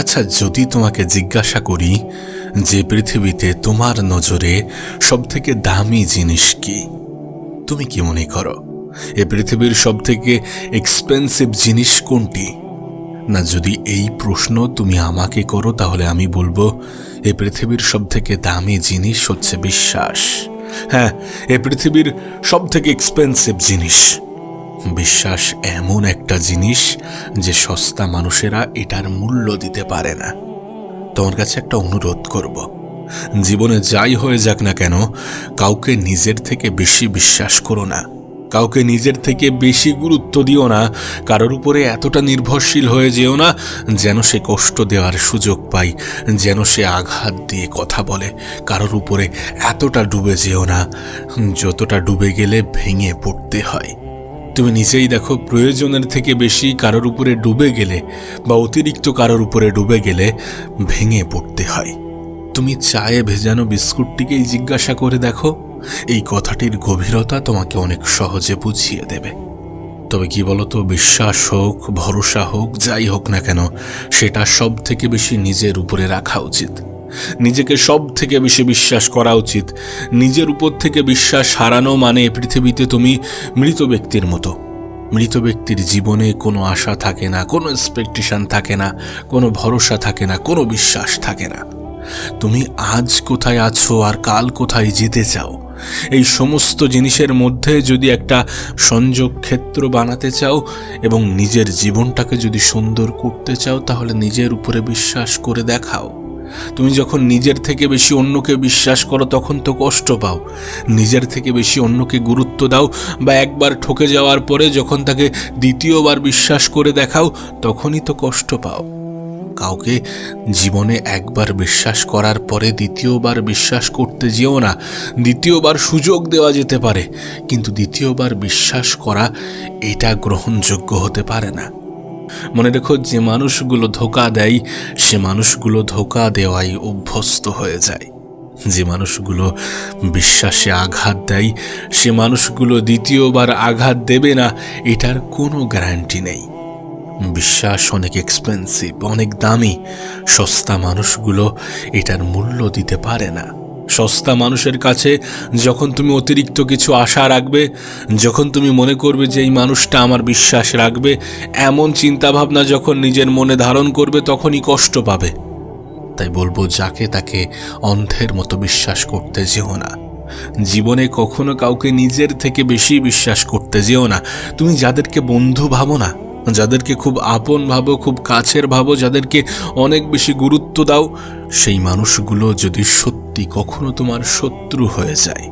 আচ্ছা যদি তোমাকে জিজ্ঞাসা করি যে পৃথিবীতে তোমার নজরে সবথেকে দামি জিনিস কি, তুমি কি মনে করো? এ পৃথিবীর সবথেকে এক্সপেন্সিভ জিনিস কোনটি? না, যদি এই প্রশ্ন তুমি আমাকে করো, তাহলে আমি বলব, এ পৃথিবীর সবথেকে দামি জিনিস হচ্ছে বিশ্বাস। হ্যাঁ এ পৃথিবীর সবথেকে এক্সপেন্সিভ জিনিস। বিশ্বাস এমন একটা জিনিস যে সস্তা মানুষেরা এটার মূল্য দিতে পারে না। তোমার কাছে একটা অনুরোধ করব। জীবনে যাই হয়ে যাক না কেন, কাউকে নিজের থেকে বেশি বিশ্বাস করো না। কাউকে নিজের থেকে বেশি গুরুত্ব দিও না। কারোর উপরে এতটা নির্ভরশীল হয়ে যেও না যেন সে কষ্ট দেওয়ার সুযোগ পায়, যেন সে আঘাত দিয়ে কথা বলে। কারোর উপরে এতটা ডুবে যেও না, যতটা ডুবে গেলে ভেঙে পড়তে হয়। তুমি নিজেই দেখো, প্রয়োজনের থেকে বেশি কারোর উপরে ডুবে গেলে বা অতিরিক্ত কারোর উপরে ডুবে গেলে ভেঙে পড়তে হয়। তুমি চায়ে ভেজানো বিস্কুটটিকেই জিজ্ঞাসা করে দেখো, এই কথাটির গভীরতা তোমাকে অনেক সহজে বুঝিয়ে দেবে। তবে কি বলতো, বিশ্বাস হোক, ভরসা হোক, যাই হোক না কেন, সেটা সব থেকে বেশি নিজের উপরে রাখা উচিত। নিজেকে সব থেকে বেশি বিশ্বাস করা উচিত। নিজের উপর থেকে বিশ্বাস হারানো মানে পৃথিবীতে তুমি মৃত ব্যক্তির মতো। মৃত ব্যক্তির জীবনে কোনো আশা থাকে না, কোনো এক্সপেকটেশন থাকে না, কোনো ভরসা থাকে না, কোনো বিশ্বাস থাকে না। তুমি আজ কোথায় আছো আর কাল কোথায় যেতে চাও? এই সমস্ত জিনিসের মধ্যে যদি একটা সংযোগ ক্ষেত্র বানাতে চাও এবং নিজের জীবনটাকে যদি সুন্দর করতে চাও, তাহলে নিজের উপরে বিশ্বাস করে দেখাও। তুমি যখন নিজের থেকে বেশি অন্যকে বিশ্বাস করো, তখন তো কষ্ট পাও। নিজের থেকে বেশি অন্যকে গুরুত্ব দাও বা একবার ঠকে যাওয়ার পরে যখন তাকে দ্বিতীয়বার বিশ্বাস করে দেখাও, তখনই তো কষ্ট পাও। কাউকে জীবনে একবার বিশ্বাস করার পরে দ্বিতীয়বার বিশ্বাস করতে যেও না। দ্বিতীয়বার সুযোগ দেওয়া যেতে পারে, কিন্তু দ্বিতীয়বার বিশ্বাস করা এটা গ্রহণযোগ্য হতে পারে না। মনে রেখো, যে মানুষগুলো ধোকা দেয়, সে মানুষগুলো ধোকা দেওয়াই অভ্যস্ত হয়ে যায়। যে মানুষগুলো বিশ্বাসে আঘাত দেয়, সে মানুষগুলো দ্বিতীয়বার আঘাত দেবে না, এটার কোনো গ্যারান্টি নেই। বিশ্বাস অনেক এক্সপেন্সিভ অনেক দামি, সস্তা মানুষগুলো এটার মূল্য দিতে পারে না। সস্তা মানুষের কাছে যখন তুমি অতিরিক্ত কিছু আশা রাখবে, যখন তুমি মনে করবে যে এই মানুষটা আমার বিশ্বাস রাখবে, এমন চিন্তাভাবনা যখন নিজের মনে ধারণ করবে তখনই কষ্ট পাবে। তাই বলব, যাকে তাকে অন্ধের মতো বিশ্বাস করতে যেও না। জীবনে কখনো কাউকে নিজের থেকে বেশি বিশ্বাস করতে যেও না। তুমি যাদেরকে বন্ধু ভাবো না, যাদেরকে খুব আপন ভাবো, খুব কাছের ভাবো, যাদেরকে অনেক বেশি গুরুত্ব দাও, সেই মানুষগুলো যদি সত্যি কখনো তোমার শত্রু হয়ে যায়,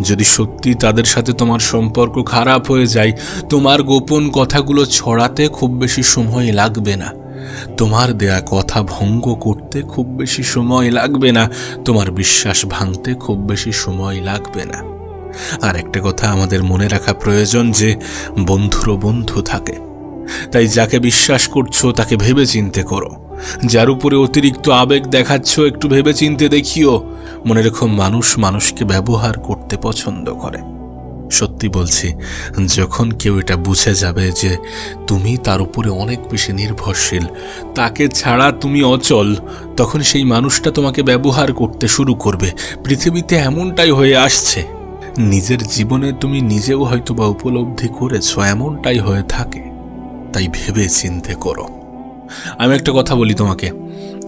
যদি সত্যি তাদের সাথে তোমার সম্পর্ক খারাপ হয়ে যায়, তোমার গোপন কথাগুলো ছড়াতে খুব বেশি সময় লাগবে না। তোমার দেয়া কথা ভঙ্গ করতে খুব বেশি সময় লাগবে না। তোমার বিশ্বাস ভাঙতে খুব বেশি সময় লাগবে না। আর একটা কথা আমাদের মনে রাখা প্রয়োজন যে, বন্ধুরও বন্ধু থাকে। তাই যাকে বিশ্বাস করছ, তাকে ভেবে চিনতে করো। যার উপরে অতিরিক্ত আবেগ দেখাচ্ছ, একটু ভেবে চিনতে দেখিও। মনে রেখো, মানুষ মানুষকে ব্যবহার করতে পছন্দ করে। সত্যি বলছি, যখন কেউ এটা বুঝে যাবে যে তুমি তার উপরে অনেক বেশি নির্ভরশীল, তাকে ছাড়া তুমি অচল, তখন সেই মানুষটা তোমাকে ব্যবহার করতে শুরু করবে। পৃথিবীতে এমনটাই হয়ে আসছে। নিজের জীবনে তুমি নিজেও হয়তো বা উপলব্ধি করেছ, এমনটাই হয়ে থাকে। তাই ভেবে চিনতে করো। আমি একটা কথা বলি তোমাকে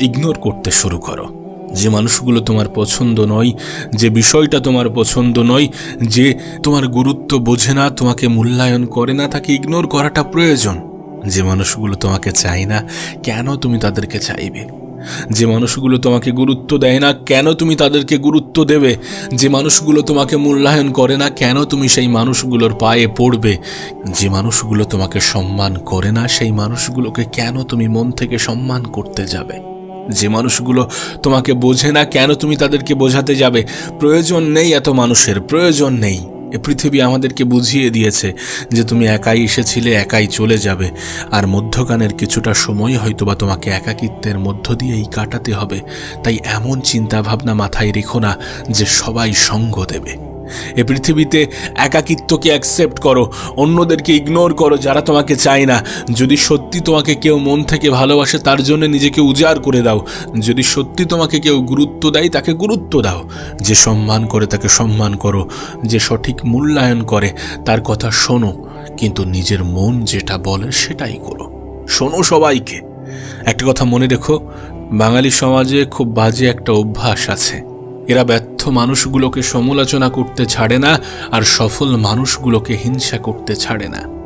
ইগনোর করতে শুরু করো। যে মানুষগুলো তোমার পছন্দ নয়, যে বিষয়টা তোমার পছন্দ নয়, যে তোমার গুরুত্ব বোঝে না, তোমাকে মূল্যায়ন করে না, তাকে ইগনোর করাটা প্রয়োজন। যে মানুষগুলো তোমাকে চায় না, কেন তুমি তাদেরকে চাইবে? যে মানুষগুলো তোমাকে গুরুত্ব দেয় না, কেন তুমি তাদেরকে গুরুত্ব দেবে? যে মানুষগুলো তোমাকে মূল্যায়ন করে না, কেন তুমি সেই মানুষগুলোর পায়ে পড়বে? যে মানুষগুলো তোমাকে সম্মান করে না, সেই মানুষগুলোকে কেন তুমি মন থেকে সম্মান করতে যাবে? যে মানুষগুলো তোমাকে বোঝে না কেন তুমি তাদেরকে বোঝাতে যাবে? প্রয়োজন নেই এত মানুষের, প্রয়োজন নেই। এ পৃথিবী আমাদেরকে বুঝিয়ে দিয়েছে যে তুমি একাই এসেছিলে, একাই চলে যাবে। আর মধ্যকানের কিছুটা সময় হয়তোবা তোমাকে একাকিত্বের মধ্য দিয়েই কাটাতে হবে। তাই এমন চিন্তাভাবনা মাথায় রেখো না যে সবাই সঙ্গ দেবে। এ পৃথিবীতে একাকিত্বকে অ্যাকসেপ্ট করো, অন্যদেরকে ইগনোর করো, যারা তোমাকে চায় না। যদি সত্যি তোমাকে কেউ মন থেকে ভালোবাসে, তার জন্য নিজেকে উজাড় করে দাও। যদি সত্যি তোমাকে কেউ গুরুত্ব দেয়, তাকে গুরুত্ব দাও। যে সম্মান করে, তাকে সম্মান করো। যে সঠিক মূল্যায়ন করে, তার কথা শোনো। কিন্তু নিজের মন যেটা বলে, সেটাই করো। শোনো সবাইকে। একটা কথা মনে রেখো, বাঙালি সমাজে খুব বাজে একটা অভ্যাস আছে। এরা ব্যর্থ মানুষগুলোকে সমালোচনা করতে ছাড়ে না আর সফল মানুষগুলোকে হিংসা করতে ছাড়ে না।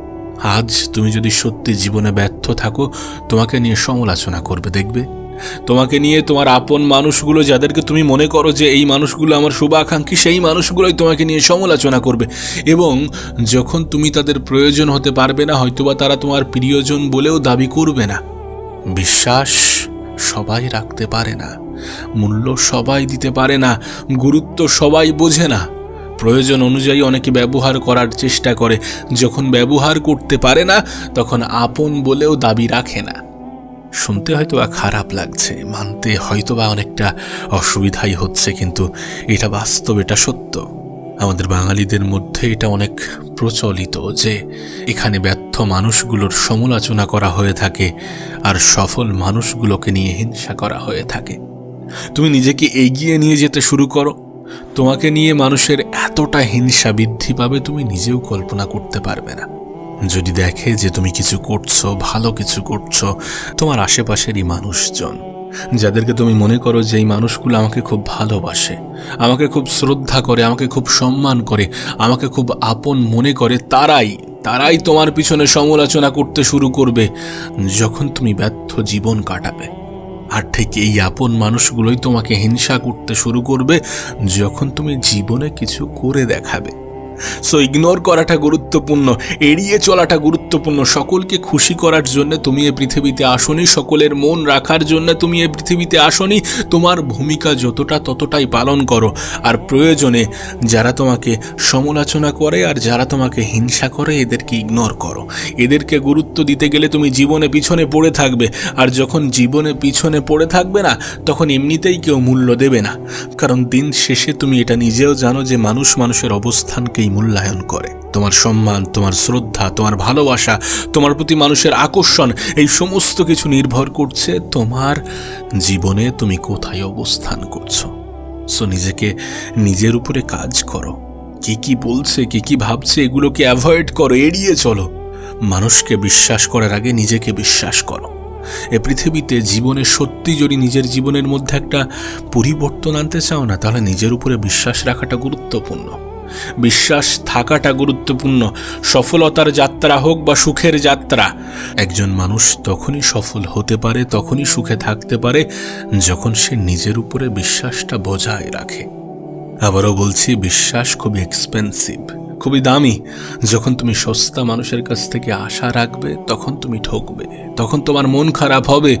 আজ তুমি যদি সত্যি জীবনে ব্যর্থ থাকো, তোমাকে নিয়ে সমালোচনা করবে, দেখবে? তোমাকে নিয়ে তোমার আপন মানুষগুলো যাদেরকে তুমি মনে করো যে এই মানুষগুলো আমার শুভাকাঙ্ক্ষী, সেই মানুষগুলোই তোমাকে নিয়ে সমালোচনা করবে। এবং যখন তুমি তাদের প্রয়োজন হতে পারবে না, হয়তোবা তারা তোমার প্রিয়জন বলেও দাবি করবে না। বিশ্বাস সবাই রাখতে পারে না। মূল্য সবাই দিতে পারে না, গুরুত্ব সবাই বোঝে না। প্রয়োজন অনুযায়ী অনেকে ব্যবহার করার চেষ্টা করে, যখন ব্যবহার করতে পারে না, তখন আপন বলেও দাবি রাখে না। শুনতে হয়তো বা খারাপ লাগছে, মানতে হয়তো বা অনেকটা অসুবিধাই হচ্ছে, কিন্তু এটা বাস্তব, এটা সত্য। আমাদের বাঙালিদের মধ্যে এটা অনেক প্রচলিত যে, এখানে ব্যর্থ মানুষগুলোর সমালোচনা করা হয়ে থাকে, আর সফল মানুষগুলোকে নিয়ে হিংসা করা হয়ে থাকে। তুমি নিজেকে এগিয়ে নিয়ে যেতে শুরু করো। তোমাকে নিয়ে মানুষের এতটা হিংসা বৃদ্ধি পাবে তুমি নিজেও কল্পনা করতে পারবে না। যদি দেখে যে তুমি কিছু করছ, ভালো কিছু করছ, তোমার আশেপাশেরই মানুষজন। যাদেরকে তুমি মনে করো যে এই মানুষগুলো আমাকে খুব ভালোবাসে, আমাকে খুব শ্রদ্ধা করে, আমাকে খুব সম্মান করে, আমাকে খুব আপন মনে করে, তারাই তারাই তোমার পিছনে সমালোচনা করতে শুরু করবে যখন তুমি ব্যর্থ জীবন কাটাবে। আর ঠিক এই আপন মানুষগুলোই তোমাকে হিংসা করতে শুরু করবে যখন তুমি জীবনে কিছু করে দেখাবে। সো ইগনোর করাটা গুরুত্বপূর্ণ, এড়িয়ে চলাটা গুরুত্বপূর্ণ। সকলকে খুশি করার জন্য তুমি এ পৃথিবীতে আসনি, সকলের মন রাখার জন্য তুমি এ পৃথিবীতে আসনি। তোমার ভূমিকা যতটা ততটাই পালন করো। আর প্রয়োজনে যারা তোমাকে সমালোচনা করে আর যারা তোমাকে হিংসা করে, এদেরকে ইগনোর করো। এদেরকে গুরুত্ব দিতে গেলে তুমি জীবনে পিছনে পড়ে থাকবে। আর যখন জীবনে পিছনে পড়ে থাকবে না, তখন এমনিতেই কেউ মূল্য দেবে না। কারণ দিন শেষে তুমি এটা নিজেও জানো যে মানুষ মানুষের অবস্থানকেই মূল্যায়ন করে। তোমার সম্মান, তোমার শ্রদ্ধা, তোমার ভালোবাসা, তোমার প্রতি মানুষের আকর্ষণ, এই সমস্ত কিছু নির্ভর করছে তোমার জীবনে তুমি কোথায় অবস্থান করছ। সো নিজেকে নিজের উপরে কাজ করো। কে কি বলছে, কে কি ভাবছে, এগুলোকে অ্যাভয়েড করো, এড়িয়ে চলো। মানুষকে বিশ্বাস করার আগে নিজেকে বিশ্বাস করো। এ পৃথিবীতে জীবনে সত্যি যদি নিজের জীবনের মধ্যে একটা পরিবর্তন আনতে চাও না, তাহলে নিজের উপরে বিশ্বাস রাখাটা গুরুত্বপূর্ণ। বিশ্বাস থাকাটা গুরুত্বপূর্ণ। সফলতার যাত্রা হোক বা সুখের যাত্রা, একজন মানুষ তখনই সফল হতে পারে, তখনই সুখে থাকতে পারে, যখন সে নিজের উপরে বিশ্বাসটা বজায় রাখে। আবারও বলছি, বিশ্বাস খুবই এক্সপেন্সিভ খুবই দামি। যখন তুমি সস্তা মানুষের কাছ থেকে আশা রাখবে, তখন তুমি ঠকবে। তখন তোমার মন খারাপ হবে,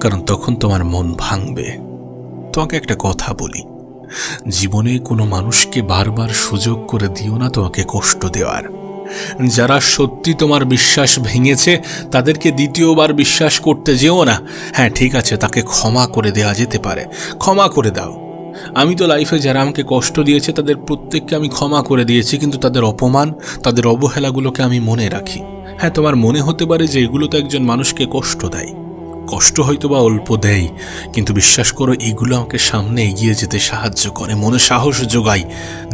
কারণ তখন তোমার মন ভাঙবে। তোমাকে একটা কথা বলি জীবনে কোনো মানুষকে বারবার সুযোগ করে দিও না তোমাকে কষ্ট দেওয়ার। যারা সত্যি তোমার বিশ্বাস ভেঙেছে, তাদেরকে দ্বিতীয়বার বিশ্বাস করতে যেও না। হ্যাঁ ঠিক আছে, তাকে ক্ষমা করে দেওয়া যেতে পারে। ক্ষমা করে দাও। আমি তো লাইফে যারা আমাকে কষ্ট দিয়েছে, তাদের প্রত্যেককে আমি ক্ষমা করে দিয়েছি, কিন্তু তাদের অপমান, তাদের অবহেলাগুলোকে আমি মনে রাখি। হ্যাঁ তোমার মনে হতে পারে যে এগুলো তো একজন মানুষকে কষ্ট দেয়। কষ্ট হয়তো বা অল্প দেয় কিন্তু বিশ্বাস করো এগুলো আমাকে সামনে এগিয়ে যেতে সাহায্য করে। মনে সাহস যোগায়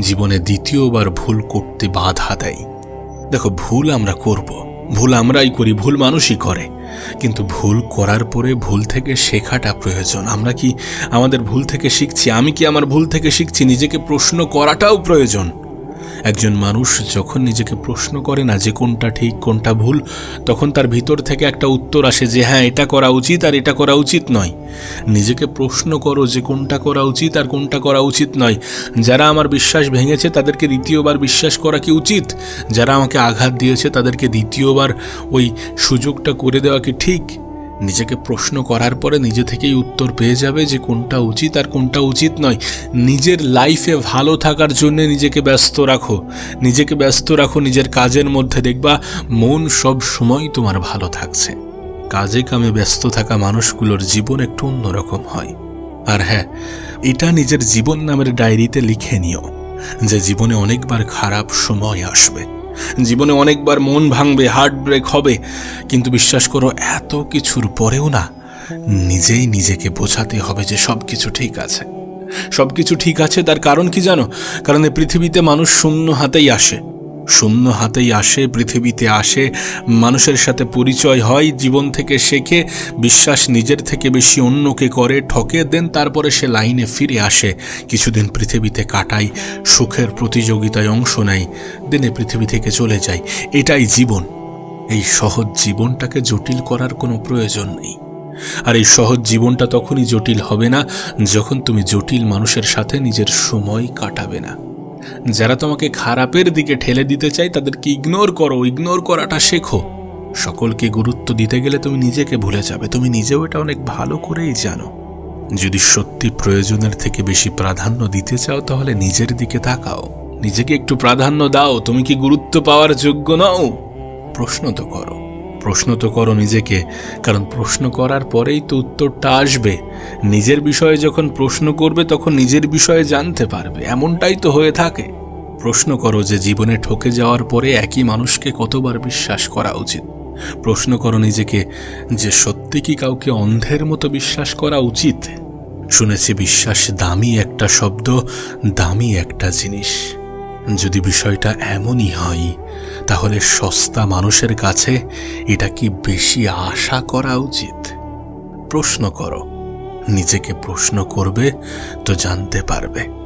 জীবনে দ্বিতীয়বার ভুল করতে বাধা দেয় দেখো, ভুল আমরা করব। ভুল আমরাই করি, ভুল মানুষই করে। কিন্তু ভুল করার পরে ভুল থেকে শেখাটা প্রয়োজন। আমরা কি আমাদের ভুল থেকে শিখছি? আমি কি আমার ভুল থেকে শিখছি? নিজেকে প্রশ্ন করাটাও প্রয়োজন। একজন মানুষ যখন নিজেকে প্রশ্ন করে না যে কোনটা ঠিক, কোনটা ভুল, তখন তার ভিতর থেকে একটা উত্তর আসে যে হ্যাঁ এটা করা উচিত আর এটা করা উচিত নয়। নিজেকে প্রশ্ন করো যে কোনটা করা উচিত আর কোনটা করা উচিত নয়। যারা আমার বিশ্বাস ভেঙেছে তাদেরকে দ্বিতীয়বার বিশ্বাস করা কি উচিত? যারা আমাকে আঘাত দিয়েছে তাদেরকে দ্বিতীয়বার ওই সুযোগটা করে দেওয়া কি ঠিক? নিজেকে প্রশ্ন করার পরে নিজে থেকেই উত্তর পেয়ে যাবে যে কোনটা উচিত আর কোনটা উচিত নয়। নিজের লাইফে ভালো থাকার জন্য নিজেকে ব্যস্ত রাখো। নিজেকে ব্যস্ত রাখো, নিজের কাজের মধ্যে দেখবা মন সব সময় তোমার ভালো থাকছে। কাজে কামে ব্যস্ত থাকা মানুষগুলোর জীবন একটু অন্যরকম হয়। আর হ্যাঁ এটা নিজের জীবন নামের ডায়েরিতে লিখে নিও, যে জীবনে অনেকবার খারাপ সময় আসবে। জীবনে অনেকবার মন ভাঙবে হার্ট ব্রেক হবে। কিন্তু বিশ্বাস করো, এত কিছুর পরেও না নিজেই নিজেকে বোঝাতে হবে যে সব কিছু ঠিক আছে। সব কিছু ঠিক আছে, তার কারণ কি জানো? কারণ এই পৃথিবীতে মানুষ শূন্য হাতেই আসে। শূন্য হাতেই আসে, পৃথিবীতে আসে, মানুষের সাথে পরিচয় হয়, জীবন থেকে শেখে, বিশ্বাস নিজের থেকে বেশি অন্যকে করে, ঠকে, দেন তারপরে সে লাইনে ফিরে আসে, কিছুদিন পৃথিবীতে কাটাই সুখের প্রতিযোগিতায় অংশ নেয়, দিনে পৃথিবী থেকে চলে যায়। এটাই জীবন। এই সহজ জীবনটাকে জটিল করার কোনো প্রয়োজন নেই। আর এই সহজ জীবনটা তখনই জটিল হবে না, যখন তুমি জটিল মানুষের সাথে নিজের সময় কাটাবে না। যারা তোমাকে খারাপের দিকে ঠেলে দিতে চায়, তাদেরকে ইগনোর করো ইগনোর করাটা শেখো। সকলকে গুরুত্ব দিতে গেলে তুমি নিজেকে ভুলে যাবে। তুমি নিজেও এটা অনেক ভালো করেই জানো। যদি সত্যি প্রয়োজনের থেকে বেশি প্রাধান্য দিতে চাও, তাহলে নিজের দিকে তাকাও। নিজেকে একটু প্রাধান্য দাও। তুমি কি গুরুত্ব পাওয়ার যোগ্য নও? প্রশ্ন তো করো। প্রশ্ন তো করো নিজেকে, কারণ প্রশ্ন করার পরেই তো উত্তরটা আসবে। নিজের বিষয়ে যখন প্রশ্ন করবে, তখন নিজের বিষয়ে জানতে পারবে। এমনটাই তো হয়ে থাকে। প্রশ্ন করো যে জীবনে ঠকে যাওয়ার পরে একই মানুষকে কতবার বিশ্বাস করা উচিত? প্রশ্ন করো নিজেকে যে সত্যি কি কাউকে অন্ধের মতো বিশ্বাস করা উচিত? শুনেছি বিশ্বাস দামি একটা শব্দ, দামি একটা জিনিস। যদি বিষয়টা এমনই হয়, তাহলে সস্তা মানুষের কাছে এটা কি বেশি আশা করা উচিত? প্রশ্ন করো। নিজেকে প্রশ্ন করবে তো জানতে পারবে।